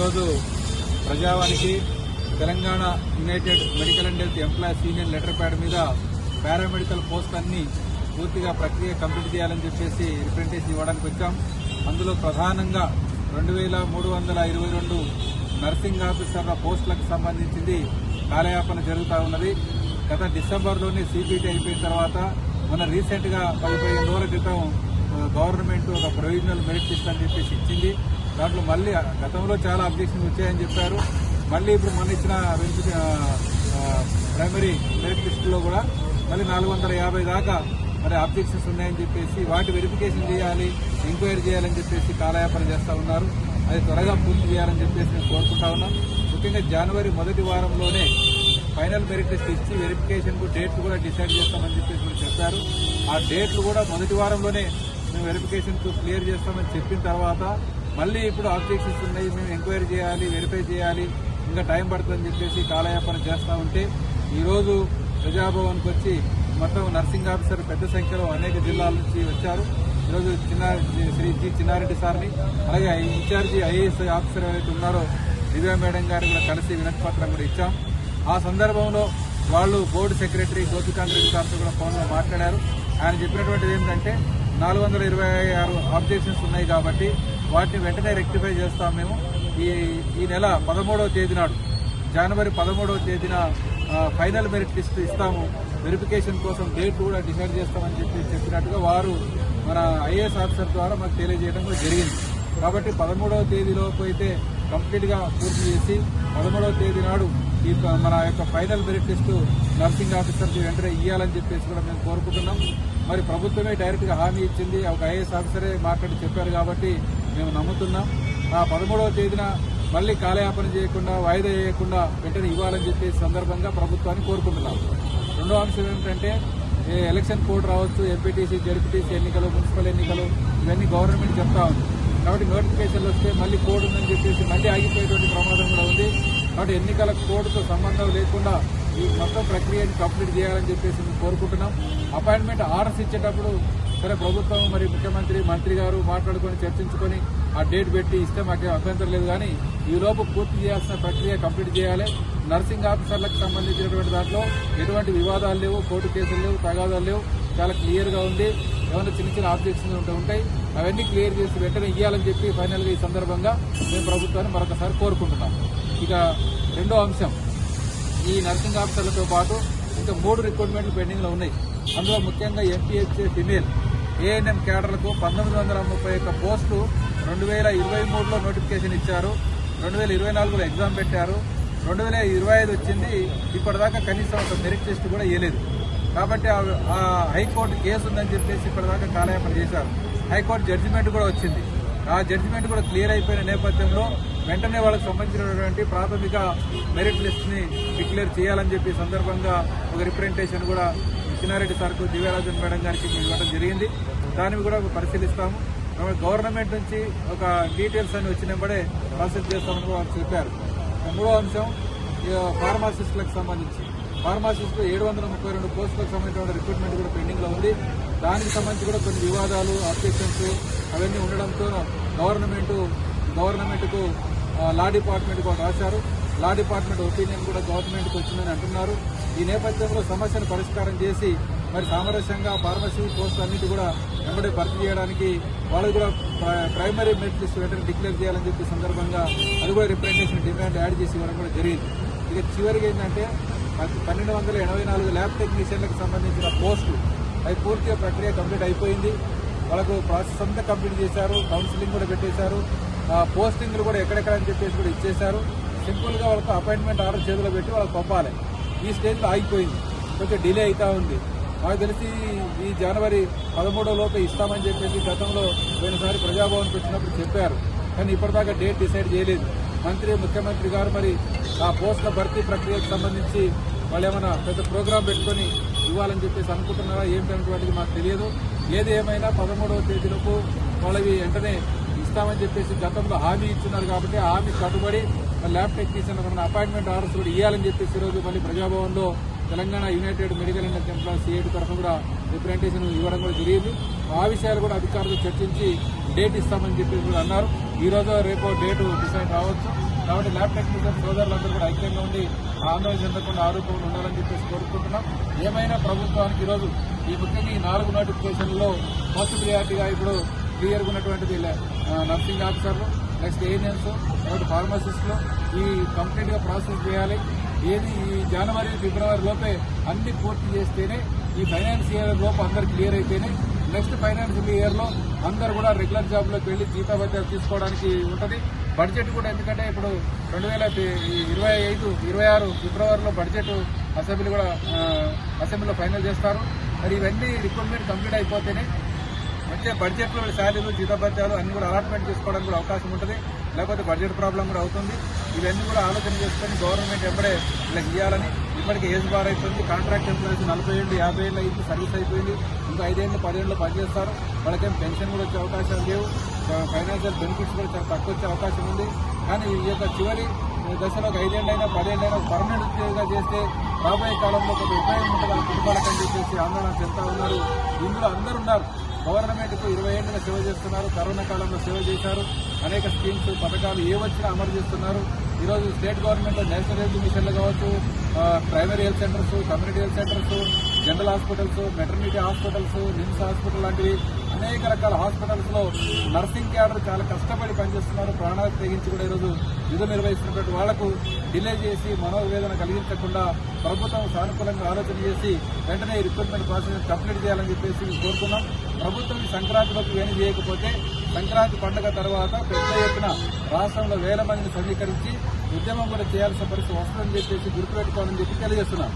ఈరోజు ప్రజావానికి Telangana united medical and health employees union letter pad మీద paramedical post అన్ని పూర్తిగా ప్రక్రియ కంప్లీట్ చేయాలని చెప్పేసి రిప్రజెంటేషన్ ఇవ్వడానికి వచ్చాం. అందులో ప్రధానంగా రెండు వేల మూడు వందల ఇరవై రెండు నర్సింగ్ ఆఫీసర్ల పోస్టులకు సంబంధించింది కాలయాపన జరుగుతూ ఉన్నది. గత డిసెంబర్లోనే సిబిటి అయిపోయిన తర్వాత మన రీసెంట్గా పది పదిహేను రోజుల క్రితం గవర్నమెంట్ ఒక ప్రొవిజనల్ మెరిట్ లిస్ట్ అని చెప్పేసి ఇచ్చింది. దాంట్లో మళ్ళీ గతంలో చాలా అబ్జెక్షన్ వచ్చాయని చెప్పారు. మళ్ళీ ఇప్పుడు మొన్న ఇచ్చిన ప్రైమరీ మెరిట్ లిస్టులో కూడా మళ్ళీ నాలుగు వందల యాభై దాకా మరి అబ్జెక్షన్స్ ఉన్నాయని చెప్పేసి వాటి వెరిఫికేషన్ చేయాలి ఎంక్వైరీ చేయాలని చెప్పేసి కాలయాపన చేస్తూ ఉన్నారు. అది త్వరగా పూర్తి చేయాలని చెప్పేసి మేము కోరుకుంటా ఉన్నాం. ముఖ్యంగా జనవరి మొదటి వారంలోనే ఫైనల్ మెరిట్ లిస్ట్ ఇచ్చి వెరిఫికేషన్కు డేట్లు కూడా డిసైడ్ చేస్తామని చెప్పేసి మీరు చెప్పారు. ఆ డేట్లు కూడా మొదటి వారంలోనే మేము వెరిఫికేషన్ క్లియర్ చేస్తామని చెప్పిన తర్వాత మళ్ళీ ఇప్పుడు ఆబ్జెక్షన్స్ ఉన్నాయి మేము ఎంక్వైరీ చేయాలి వెరిఫై చేయాలి ఇంకా టైం పడుతుందని చెప్పేసి కాలయాపన చేస్తూ ఉంటే ఈరోజు ప్రజాభవన్కి వచ్చి మొత్తం నర్సింగ్ ఆఫీసర్ పెద్ద సంఖ్యలో అనేక జిల్లాల నుంచి వచ్చారు. ఈరోజు చిన్న శ్రీ జి చిన్నారెడ్డి సార్ని అలాగే ఇన్ఛార్జి ఐఏఎస్ ఆఫీసర్ ఎవరైతే ఉన్నారో దివ్యా మేడం గారిని కూడా కలిసి వినతి పత్రం కూడా ఇచ్చాం. ఆ సందర్భంలో వాళ్ళు బోర్డు సెక్రటరీ గోపికాంత్ రెడ్డి గారితో కూడా ఫోన్లో మాట్లాడారు. ఆయన చెప్పినటువంటిది ఏంటంటే నాలుగు వందల ఇరవై ఆరు ఆబ్జెక్షన్స్ ఉన్నాయి కాబట్టి వాటిని వెంటనే రెక్టిఫై చేస్తాం మేము. ఈ ఈ నెల పదమూడవ తేదీ నాడు జనవరి పదమూడవ తేదీన ఫైనల్ మెరిట్ లిస్ట్ ఇస్తాము. వెరిఫికేషన్ కోసం డేట్ కూడా డిసైడ్ చేస్తామని చెప్పి చెప్పినట్టుగా వారు మన ఐఏఎస్ ఆఫీసర్ ద్వారా మాకు తెలియజేయడం కూడా జరిగింది. కాబట్టి పదమూడవ తేదీలోపు అయితే కంప్లీట్గా పూర్తి చేసి పదమూడవ తేదీ నాడు ఈ మన యొక్క ఫైనల్ మెరిట్ లిస్టు నర్సింగ్ ఆఫీసర్కి వెంటనే ఇవ్వాలని చెప్పేసి కూడా మేము కోరుకుంటున్నాం. మరి ప్రభుత్వమే డైరెక్ట్గా హామీ ఇచ్చింది. ఒక ఐఏఎస్ ఆఫీసరే మాట్లాడి చెప్పారు కాబట్టి మేము నమ్ముతున్నాం. ఆ పదమూడవ తేదీన మళ్ళీ కాలయాపన చేయకుండా వాయిదా చేయకుండా వెంటనే ఇవ్వాలని చెప్పేసి సందర్భంగా ప్రభుత్వాన్ని కోరుకుంటున్నాం. రెండో అంశం ఏమిటంటే ఏ ఎలక్షన్ కోడ్ రావచ్చు ఎంపీటీసీ జడ్పీటీసీ ఎన్నికలు మున్సిపల్ ఎన్నికలు ఇవన్నీ గవర్నమెంట్ చెప్తా ఉంది. కాబట్టి నోటిఫికేషన్లు వస్తే మళ్ళీ కోడ్ ఉందని చెప్పేసి మళ్ళీ ఆగిపోయేటువంటి ప్రమాదం కూడా ఉంది. కాబట్టి ఎన్నికల కోడ్తో సంబంధం లేకుండా ఈ మొత్తం ప్రక్రియని కంప్లీట్ చేయాలని చెప్పేసి మేము కోరుకుంటున్నాం. అపాయింట్మెంట్ ఆర్డర్స్ ఇచ్చేటప్పుడు సరే ప్రభుత్వం మరి ముఖ్యమంత్రి మంత్రి గారు మాట్లాడుకొని చర్చించుకొని ఆ డేట్ పెట్టి ఇస్తే మాకు అభ్యంతరం లేదు కానీ ఈ పూర్తి చేయాల్సిన ప్రక్రియ కంప్లీట్ చేయాలి. నర్సింగ్ ఆఫీసర్లకు సంబంధించినటువంటి దాంట్లో ఎటువంటి వివాదాలు లేవు కోర్టు కేసులు లేవు తగాదాలు లేవు. చాలా క్లియర్గా ఉంది. ఏమైనా చిన్న చిన్న ఆబ్జెక్షన్స్ ఉంటే ఉంటాయి. అవన్నీ క్లియర్ చేసి వెంటనే ఇవ్వాలని చెప్పి ఫైనల్గా ఈ సందర్భంగా మేము ప్రభుత్వాన్ని మరొకసారి కోరుకుంటున్నాం. ఇక రెండో అంశం. ఈ నర్సింగ్ ఆఫీసర్లతో పాటు ఇంకా మూడు రిక్రూట్మెంట్లు పెండింగ్లో ఉన్నాయి. అందులో ముఖ్యంగా ఎంపీహెచ్ఏ ఫిమేల్ ఏఎన్ఎం క్యాడర్లకు పంతొమ్మిది వందల ముప్పై ఒక్క పోస్టు రెండు వేల ఇరవై మూడులో నోటిఫికేషన్ ఇచ్చారు. రెండు వేల ఇరవై నాలుగులో ఎగ్జామ్ పెట్టారు. రెండు వేల ఇరవై ఐదు వచ్చింది. ఇప్పటిదాకా కనీసం ఒక మెరిట్ టెస్ట్ కూడా ఇవ్వలేదు కాబట్టి ఆ- హైకోర్టు కేసు ఉందని చెప్పేసి ఇప్పటిదాకా కాలయాపన చేశారు. హైకోర్టు జడ్జిమెంట్ కూడా వచ్చింది. ఆ జడ్జిమెంట్ కూడా క్లియర్ అయిపోయిన నేపథ్యంలో వెంటనే వాళ్ళకి సంబంధించినటువంటి ప్రాథమిక మెరిట్ లిస్ట్ని డిక్లేర్ చేయాలని చెప్పి సందర్భంగా ఒక రిప్రజెంటేషన్ కూడా చిన్నారెడ్డి సార్కు దివ్యరాజన్ మేడం గారికి ఇవ్వడం జరిగింది. దాన్ని కూడా పరిశీలిస్తాము. గవర్నమెంట్ నుంచి ఒక డీటెయిల్స్ అని వచ్చినప్పుడే ప్రాసెస్ చేస్తామని కూడా వాళ్ళు చెప్పారు. మూడో అంశం ఈ ఫార్మాసిస్టులకు సంబంధించి. ఫార్మాసిస్టు ఏడు వందల ముప్పై రెండు పోస్టులకు సంబంధించిన రిక్రూట్మెంట్ కూడా పెండింగ్లో ఉంది. దానికి సంబంధించి కూడా కొన్ని వివాదాలు అబ్జెక్షన్స్ అవన్నీ ఉండడంతో గవర్నమెంట్ గవర్నమెంట్కు లా డిపార్ట్మెంట్ కూడా రాశారు. లా డిపార్ట్మెంట్ ఒపీనియన్ కూడా గవర్నమెంట్కి వచ్చిందని అంటున్నారు. ఈ నేపథ్యంలో సమస్యను పరిష్కారం చేసి మరి సామరస్యంగా ఫార్మసీ పోస్ట్ అన్నిటి కూడా వెంబడి భర్తీ చేయడానికి వాళ్ళు కూడా ప్రైమరీ మెరిట్ లిస్ట్ వెంటనే డిక్లేర్ చేయాలని చెప్పి సందర్భంగా అది కూడా రిప్రజెంటేషన్ డిమాండ్ యాడ్ చేసి ఇవ్వడం కూడా జరిగింది. ఇక చివరికి ఏంటంటే పన్నెండు వందల ఎనభై నాలుగు ల్యాబ్ టెక్నీషియన్లకు సంబంధించిన పోస్టులు అవి పూర్తిగా ప్రక్రియ కంప్లీట్ అయిపోయింది. వాళ్ళకు ప్రాసెస్ అంతా కంప్లీట్ చేశారు. కౌన్సిలింగ్ కూడా పెట్టేశారు. ఆ, పోస్టింగ్లు కూడా ఎక్కడెక్కడ అని చెప్పేసి కూడా ఇచ్చేశారు. సింపుల్గా వాళ్ళకు అపాయింట్మెంట్ ఆర్డర్ చేతిలో పెట్టి వాళ్ళకి పంపాలి. ఈ స్టేజ్లో ఆగిపోయింది. కొంచెం డిలే అవుతా ఉంది. నాకు తెలిసి ఈ జనవరి పదమూడో లోపే ఇస్తామని చెప్పేసి గతంలో పోయినసారి ప్రజాభవన్కి వచ్చినప్పుడు చెప్పారు. కానీ ఇప్పటిదాకా డేట్ డిసైడ్ చేయలేదు. మంత్రి ముఖ్యమంత్రి గారు మరి ఆ పోస్టుల భర్తీ ప్రక్రియకు సంబంధించి వాళ్ళు ఏమైనా పెద్ద ప్రోగ్రాం పెట్టుకొని ఇవ్వాలని చెప్పేసి అనుకుంటున్నారా? ఏంటనేటువంటిది మాకు తెలియదు. ఏది ఏమైనా పదమూడవ తేదీలోపు వాళ్ళవి వెంటనే ఇస్తామని చెప్పేసి గతంలో హామీ ఇచ్చున్నారు కాబట్టి హామీ కట్టుబడి ల్యాబ్ టెక్నీషియన్ మన అపాయింట్మెంట్ ఆర్డర్స్ కూడా ఇవ్వాలని చెప్పేసి ఈరోజు మళ్ళీ ప్రజాభవన్లో Telangana united medical and employees CIT తరఫున కూడా రిప్రజెంటేషన్ ఇవ్వడం కూడా జరిగింది. ఆ విషయాలు కూడా అధికారులతో చర్చించి డేట్ ఇస్తామని చెప్పి కూడా అన్నారు. ఈ రోజు రేపో డేటు డిసైడ్ రావచ్చు కాబట్టి ల్యాబ్ టెక్నీషియన్ సోదరులందరూ కూడా ఐక్యంగా ఉండి ఆందోళన చెందకుండా ఆరోపణలు ఉండాలని చెప్పేసి కోరుకుంటున్నాం. ఏమైనా ప్రభుత్వానికి ఈరోజు ఈ ముఖ్యంగా ఈ నాలుగు నోటిఫికేషన్లో ఫస్ట్ ప్రియారిటీగా ఇప్పుడు క్లియర్గా ఉన్నటువంటిది నర్సింగ్ ఆఫీసర్లు నెక్స్ట్ ఏజెంట్స్ తర్వాత ఫార్మసిస్టులు ఈ కంప్లీట్గా ప్రాసెస్ చేయాలి. ఏది? ఈ జనవరి ఫిబ్రవరి లోపే అన్ని పూర్తి చేస్తేనే ఈ ఫైనాన్స్ ఇయర్ లోపు అందరు క్లియర్ అయితేనే నెక్స్ట్ ఫైనాన్షియల్ ఇయర్లో అందరు కూడా రెగ్యులర్ జాబ్లోకి వెళ్ళి తీసుకోవడానికి ఉంటది. బడ్జెట్ కూడా ఎందుకంటే ఇప్పుడు రెండు వేల ఇరవై ఐదు ఇరవై ఆరు ఫిబ్రవరిలో బడ్జెట్ అసెంబ్లీ కూడా అసెంబ్లీలో ఫైనల్ చేస్తారు. మరి ఇవన్నీ రిక్రూట్మెంట్ కంప్లీట్ అయిపోతేనే వచ్చే బడ్జెట్లో శాలరీలు జీతభత్యాలు అన్ని కూడా అలాట్మెంట్ చేసుకోవడానికి కూడా అవకాశం ఉంటుంది. లేకపోతే బడ్జెట్ ప్రాబ్లం కూడా అవుతుంది. ఇవన్నీ కూడా ఆలోచన చేసుకొని గవర్నమెంట్ ఎప్పుడే ఇలా ఇవ్వాలని ఇప్పటికే ఏజ్ బార్ అయిపోయింది కాంట్రాక్ట్ ఎంప్లాయీస్ నలభై ఏళ్ళు యాభై ఏళ్ళు అయితే సర్వీస్ అయిపోయింది. ఇంకా ఐదేళ్ళు పదేళ్ళు పనిచేస్తారు. వాళ్ళకేం పెన్షన్ కూడా వచ్చే అవకాశాలు లేవు. ఫైనాన్షియల్ బెనిఫిట్స్ కూడా చాలా తక్కువ వచ్చే అవకాశం ఉంది. కానీ ఈ యొక్క చివరి దశలో ఒక ఐదేళ్ళైనా పదేళ్ళైనా పర్మనెంట్ ఉద్యోగంగా చేస్తే రాబోయే కాలంలో కొంత ఉపయోగం ఉంటుంది? కుటుంబాలకని చెప్పేసి ఆందోళన చెందుతా ఉన్నారు. ఇందులో అందరున్నారు ఉన్నారు. ఇరవై ఏళ్ళుగా సేవ చేస్తున్నారు. కరోనా కాలంలో సేవ చేశారు. అనేక స్కీమ్స్ పథకాలు ఏ వచ్చినా అమలు చేస్తున్నారు. ఈరోజు స్టేట్ గవర్నమెంట్ నేషనల్ హెల్త్ మిషన్లు కావచ్చు primary health centres community health centres general hospitals maternity hospitals NIMS hospital లాంటివి అనేక రకాల హాస్పిటల్స్లో నర్సింగ్ క్యాడర్ చాలా కష్టపడి పనిచేస్తున్నారు. ప్రాణాలు తెగించి కూడా ఈరోజు విధులు నిర్వహిస్తున్నటువంటి వాళ్ళకు డిలే చేసి మనోవేదన కలిగించకుండా ప్రభుత్వం సానుకూలంగా ఆలోచన చేసి వెంటనే రిక్రూట్మెంట్ ప్రాసెస్ కంప్లీట్ చేయాలని చెప్పేసి మేము కోరుతున్నాం. ప్రభుత్వం సంక్రాంతిలోకి వేణి చేయకపోతే సంక్రాంతి పండుగ తర్వాత పెద్ద ఎత్తున రాష్ట్రంలో వేల మందిని సమీకరించి ఉద్యమం కూడా చేయాల్సిన పరిస్థితి వస్తుందని చెప్పేసి గుర్తుపెట్టుకోవాలని చెప్పి తెలియజేస్తున్నాం.